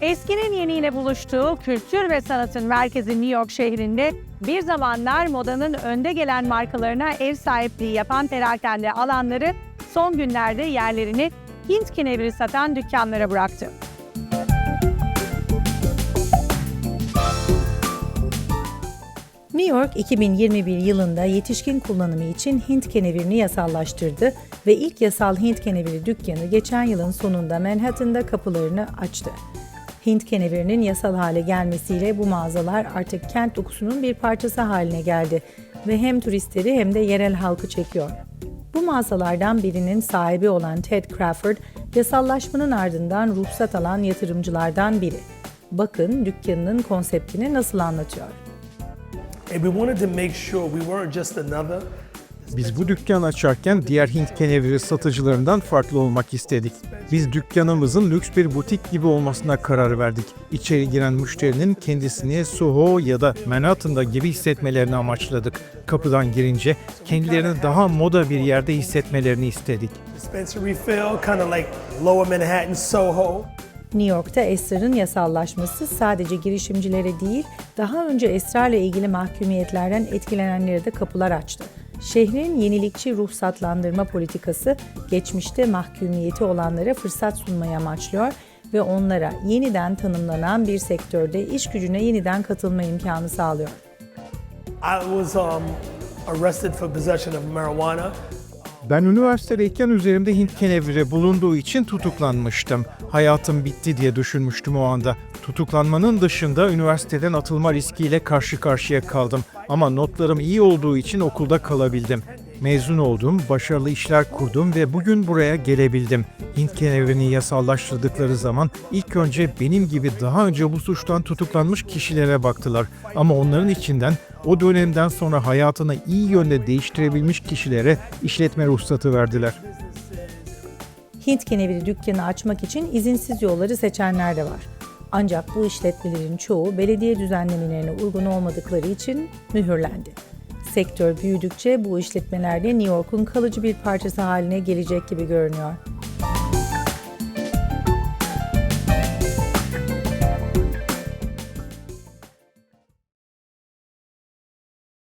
Eskinin yeniyle buluştuğu kültür ve sanatın merkezi New York şehrinde bir zamanlar modanın önde gelen markalarına ev sahipliği yapan perakende alanları son günlerde yerlerini Hint keneviri satan dükkanlara bıraktı. New York 2021 yılında yetişkin kullanımı için Hint kenevirini yasallaştırdı ve ilk yasal Hint keneviri dükkanı geçen yılın sonunda Manhattan'da kapılarını açtı. Hint kenevirinin yasal hale gelmesiyle bu mağazalar artık kent dokusunun bir parçası haline geldi ve hem turistleri hem de yerel halkı çekiyor. Bu mağazalardan birinin sahibi olan Ted Crawford, yasallaşmanın ardından ruhsat alan yatırımcılardan biri. Bakın dükkanının konseptini nasıl anlatıyor. And we wanted to make sure we weren't just another. Biz bu dükkanı açarken diğer Hint keneviri satıcılarından farklı olmak istedik. Biz dükkanımızın lüks bir butik gibi olmasına karar verdik. İçeri giren müşterinin kendisini Soho ya da Manhattan'da gibi hissetmelerini amaçladık. Kapıdan girince kendilerini daha moda bir yerde hissetmelerini istedik. New York'ta esrarın yasallaşması sadece girişimcilere değil, daha önce esrarla ilgili mahkumiyetlerden etkilenenlere de kapılar açtı. Şehrin yenilikçi ruhsatlandırma politikası geçmişte mahkumiyeti olanlara fırsat sunmayı amaçlıyor ve onlara yeniden tanımlanan bir sektörde iş gücüne yeniden katılma imkanı sağlıyor. I was um, arrested for possession of marijuana. Ben üniversitedeyken üzerimde Hint keneviri bulunduğu için tutuklanmıştım. Hayatım bitti diye düşünmüştüm o anda. Tutuklanmanın dışında üniversiteden atılma riskiyle karşı karşıya kaldım. Ama notlarım iyi olduğu için okulda kalabildim. Mezun oldum, başarılı işler kurdum ve bugün buraya gelebildim. Hint kenevirini yasallaştırdıkları zaman ilk önce benim gibi daha önce bu suçtan tutuklanmış kişilere baktılar. Ama onların içinden o dönemden sonra hayatını iyi yönde değiştirebilmiş kişilere işletme ruhsatı verdiler. Hint keneviri dükkanı açmak için izinsiz yolları seçenler de var. Ancak bu işletmelerin çoğu belediye düzenlemelerine uygun olmadıkları için mühürlendi. Sektör büyüdükçe bu işletmeler de New York'un kalıcı bir parçası haline gelecek gibi görünüyor.